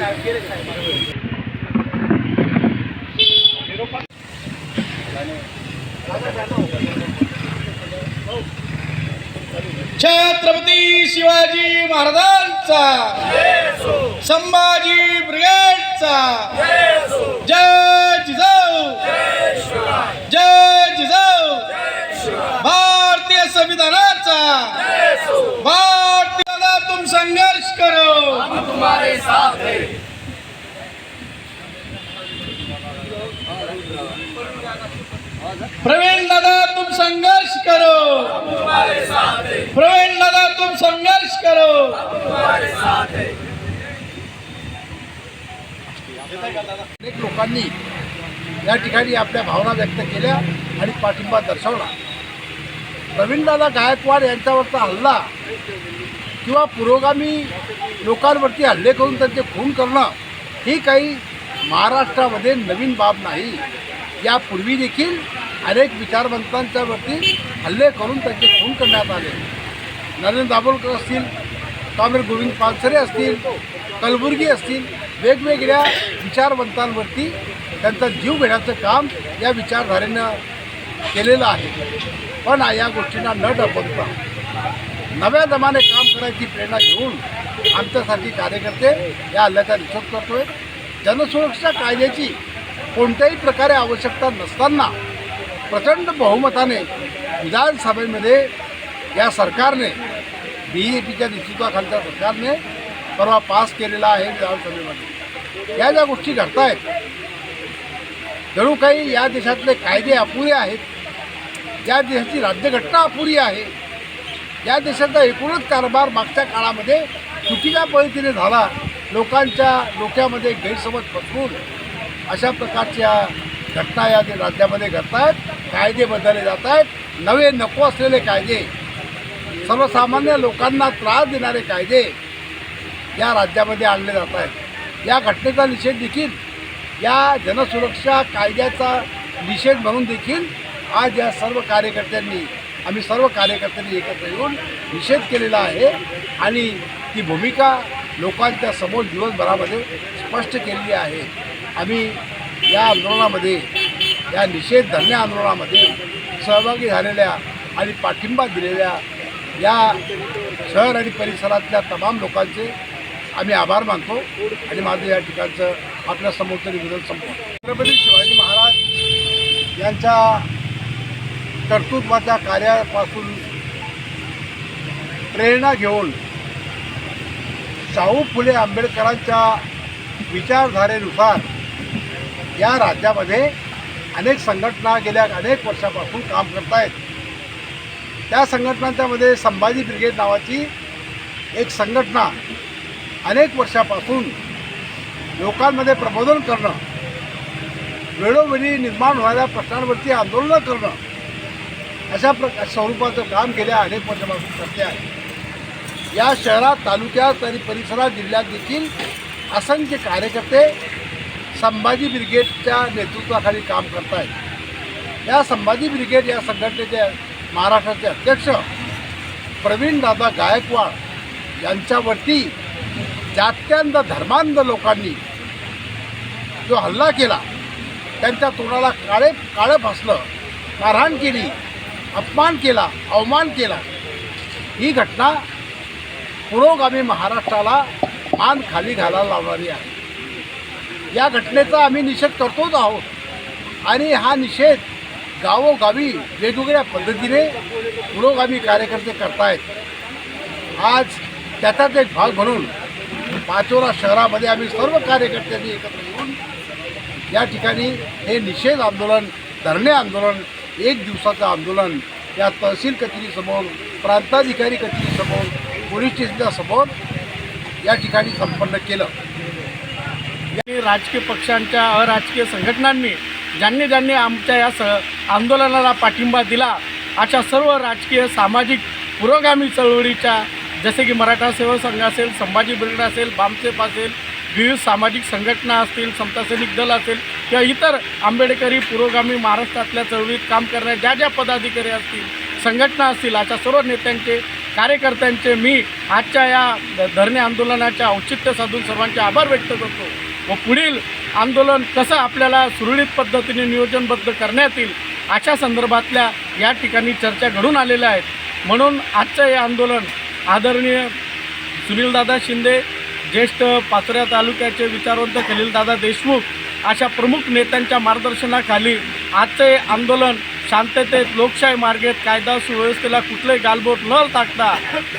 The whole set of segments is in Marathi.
Gracias. छत्रपती शिवाजी महाराजांचा संभाजी ब्रिगेडचा जय जिजाऊ जय जिजाऊ भारतीय संविधानाचा भारतीय तुम संघर्ष करो तुम्हारे साथ है प्रवीण दादा तुम संघर्ष करो। प्रवीण दादा तुम संघर्ष करो। अनेक लोकांनी या ठिकाणी आपल्या भावना व्यक्त केल्या आणि पाठिंबा दर्शवला. प्रवीणदादा गायकवाड यांच्यावरचा हल्ला किंवा पुरोगामी लोकांवरती हल्ले करून त्यांचे खून करणं ही काही महाराष्ट्रामध्ये नवीन बाब नाही. यापूर्वी देखील अनेक विचारवंतांच्या वरती हल्ले करून त्यांचे खून करण्यात आले. नरेंद्र दाभोलकर असतील स्वामी गोविंद पानसरे असतील कलबुर्गी असतील वेगवेगळ्या विचारवंतांवरती त्यांचा जीव घेण्याचं काम या विचारधारेनं केलेलं आहे. पण या गोष्टींना न डबवता नव्या दमाने काम करायची प्रेरणा घेऊन आमच्यासाठी कार्यकर्ते या हल्ल्याचा निषेध करतोय. जनसुरक्षा कायद्याची कोणत्याही प्रकारे आवश्यकता नसताना प्रचंड बहुमताने विधानसभेमध्ये या सरकारने बी ए पीच्या नेतृत्वाखालच्या सरकारने परवा पास केलेला आहे विधानसभेमध्ये. या ज्या गोष्टी घडतायत जणू काही या देशातले कायदे अपुरे आहेत या देशाची राज्यघटना अपुरी आहे या देशाचा एकूणच कारभार मागच्या काळामध्ये चुकीच्या पद्धतीने झाला लोकांच्या डोक्यामध्ये गैरसमज पसरून अशा प्रकारच्या घटना या राज्यामध्ये घडत आहेत कायदे बदलले जात आहेत नवे नको असलेले कायदे सर्वसामान्य लोकांना त्रास देणारे कायदे या राज्यामध्ये आणले जात आहेत या घटनेचा निषेध देखील या जनसुरक्षा कायद्याचा निषेध म्हणून देखील आज या सर्व कार्यकर्त्यांनी आम्ही सर्व कार्यकर्त्यांनी एकत्र येऊन निषेध केलेला आहे आणि ती भूमिका लोकांच्या समोर दिवसभरामध्ये स्पष्ट केलेली आहे. आम्ही या आंदोलनामध्ये या निषेध धन्य आंदोलनामध्ये सहभागी झालेल्या आणि पाठिंबा दिलेल्या या शहर आणि परिसरातल्या तमाम लोकांचे आम्ही आभार मानतो आणि माझं या ठिकाणचं आपल्या समोरचं निवेदन संपवतो. छत्रपती शिवाजी महाराज यांच्या कर्तृत्वाच्या कार्यापासून प्रेरणा घेऊन शाहू फुले आंबेडकरांच्या विचारधारेनुसार या राज्यामध्ये अनेक संघटना गेल्या अनेक वर्षापासून काम करत आहेत त्या संघटनांच्यामध्ये संभाजी ब्रिगेड नावाची एक संघटना अनेक वर्षापासून लोकांमध्ये प्रबोधन करणं वेळोवेळी निर्माण होणाऱ्या प्रश्नांवरती आंदोलनं करणं अशा प्रकार स्वरूपाचं काम गेल्या अनेक वर्षापासून करते आहे. या शहरात तालुक्यात आणि परिसरात जिल्ह्यात देखील असंख्य कार्यकर्ते संभाजी ब्रिगेडच्या नेतृत्वाखाली काम करत आहेत या संभाजी ब्रिगेड या संघटनेचे महाराष्ट्राचे अध्यक्ष प्रवीणदादा गायकवाड यांच्यावरती जात्यांध धर्मांध लोकांनी जो हल्ला केला त्यांच्या तोंडाला काळे काळं फासलं मारहाण केली अपमान केला अवमान केला. ही घटना पुरोगामी महाराष्ट्राला मान खाली घालायला लावणारी आहे. या घटनेचा आम्ही निषेध करतोच आहोत. आणि हा निषेध गावोगावी वेगवेगळ्या पद्धतीने पुरोगामी कार्यकर्ते करतायत. आज त्याचाच एक भाग म्हणून पाचोरा शहरामध्ये आम्ही सर्व कार्यकर्त्यांनी एकत्र येऊन या ठिकाणी हे निषेध आंदोलन धरणे आंदोलन एक दिवसाचं आंदोलन या तहसील कचेरीसमोर प्रांताधिकारी कचेरीसमोर पोलीस स्टेशनच्या समोर या ठिकाणी संपन्न केलं. राजकीय पक्षांच्या अराजकीय संघटनांनी ज्यांनी ज्यांनी आमच्या या स आंदोलनाला पाठिंबा दिला अशा सर्व राजकीय सामाजिक पुरोगामी चळवळीच्या जसे की मराठा सेवक संघ असेल संभाजी ब्रिगेड असेल बामसेप असेल विविध सामाजिक संघटना असतील समता सैनिक दल असेल किंवा इतर आंबेडकरी पुरोगामी महाराष्ट्रातल्या चळवळीत काम करणाऱ्या ज्या ज्या पदाधिकारी असतील संघटना असतील अशा सर्व नेत्यांचे कार्यकर्त्यांचे मी आजच्या या धरणे आंदोलनाच्या औचित्य साधून सर्वांचे आभार व्यक्त करतो. व पुढील आंदोलन कसं आपल्याला सुरळीत पद्धतीने नियोजनबद्ध करण्यात येईल अशा संदर्भातल्या या ठिकाणी चर्चा घडून आलेल्या आहेत. म्हणून आजचं हे आंदोलन आदरणीय सुनीलदादा शिंदे ज्येष्ठ पाचोऱ्या तालुक्याचे विचारवंत खलीलदादा देशमुख अशा प्रमुख नेत्यांच्या मार्गदर्शनाखाली आजचं हे आंदोलन शांततेत लोकशाही मार्गेत कायदा सुव्यवस्थेला कुठलंही गालबोट न टाकता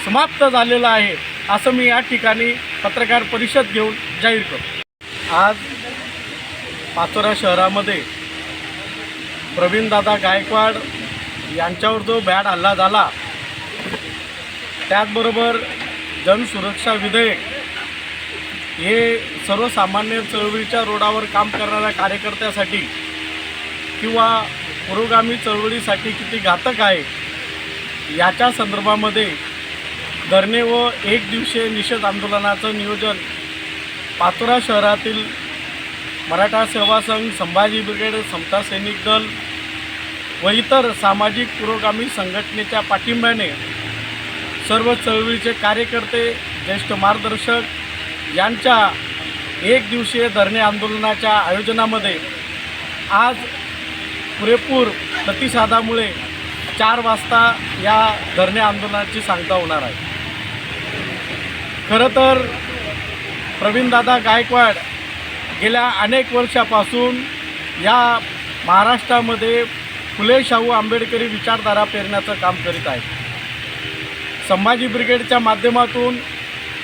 समाप्त झालेलं आहे असं मी या ठिकाणी पत्रकार परिषद घेऊन जाहीर करतो. आज पाचोरा शहरामध्ये प्रवीणदादा गायकवाड यांच्यावर जो बॅड हल्ला झाला त्याचबरोबर जनसुरक्षा विधेयक हे सर्वसामान्य चळवळीच्या रोडावर काम करणाऱ्या कार्यकर्त्यासाठी किंवा पुरोगामी चळवळीसाठी किती घातक आहे याच्या संदर्भामध्ये धरणे व एक दिवसीय निषेध आंदोलनाचं नियोजन पाचोरा शहरातील मराठा सेवा संघ संभाजी ब्रिगेड समता सैनिक दल व इतर सामाजिक पुरोगामी संघटनेच्या पाठिंब्याने सर्व चळवळीचे कार्यकर्ते ज्येष्ठ मार्गदर्शक यांच्या एक दिवसीय धरणे आंदोलनाच्या आयोजनामध्ये आज पुरेपूर प्रतिसादामुळे चार वाजता या धरणे आंदोलनाची सांगता होणार आहे. खरं तर प्रवीणदादा गायकवाड गेल्या अनेक वर्षापासून या महाराष्ट्रामध्ये फुले शाहू आंबेडकरी विचारधारा पेरण्याचं काम करीत आहेत. संभाजी ब्रिगेडच्या माध्यमातून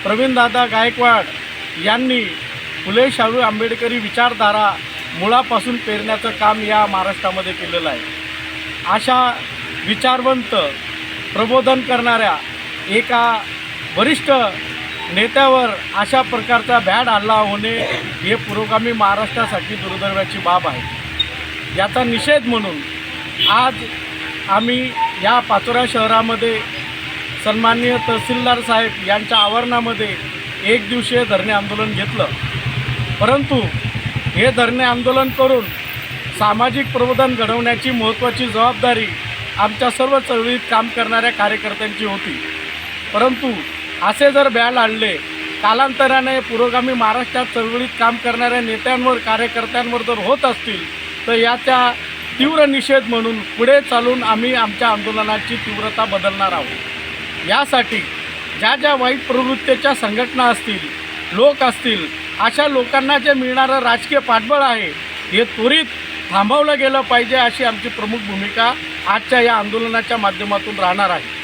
प्रवीणदादा गायकवाड यांनी फुले शाहू आंबेडकरी विचारधारा मुळापासून पेरण्याचं काम या महाराष्ट्रामध्ये केलेलं आहे. अशा विचारवंत प्रबोधन करणाऱ्या एका वरिष्ठ नेत्यावर अशा प्रकारचा भॅड हल्ला होणे हे पुरोगामी महाराष्ट्रासाठी दुर्दैवाची बाब आहे. याचा निषेध म्हणून आज आम्ही या पाचोरा शहरामध्ये सन्माननीय तहसीलदार साहेब यांच्या आवरणामध्ये एक दिवसीय धरणे आंदोलन घेतलं. परंतु हे धरणे आंदोलन करून सामाजिक प्रबोधन घडवण्याची महत्त्वाची जबाबदारी आमच्या सर्व चळवळीत काम करणाऱ्या कार्यकर्त्यांची होती. परंतु असे जर बॅल आणले कालांतराने पुरोगामी महाराष्ट्रात चळवळीत काम करणाऱ्या नेत्यांवर कार्यकर्त्यांवर जर होत असतील तर याचा तीव्र निषेध म्हणून पुढे चालून आम्ही आमच्या आंदोलनाची तीव्रता बदलणार आहोत. यासाठी ज्या ज्या वाईट प्रवृत्तीच्या संघटना असतील लोक असतील अशा लोकांना जे मिळणारं राजकीय पाठबळ आहे हे त्वरित थांबवलं गेलं पाहिजे अशी आमची प्रमुख भूमिका आजच्या या आंदोलनाच्या माध्यमातून राहणार आहे.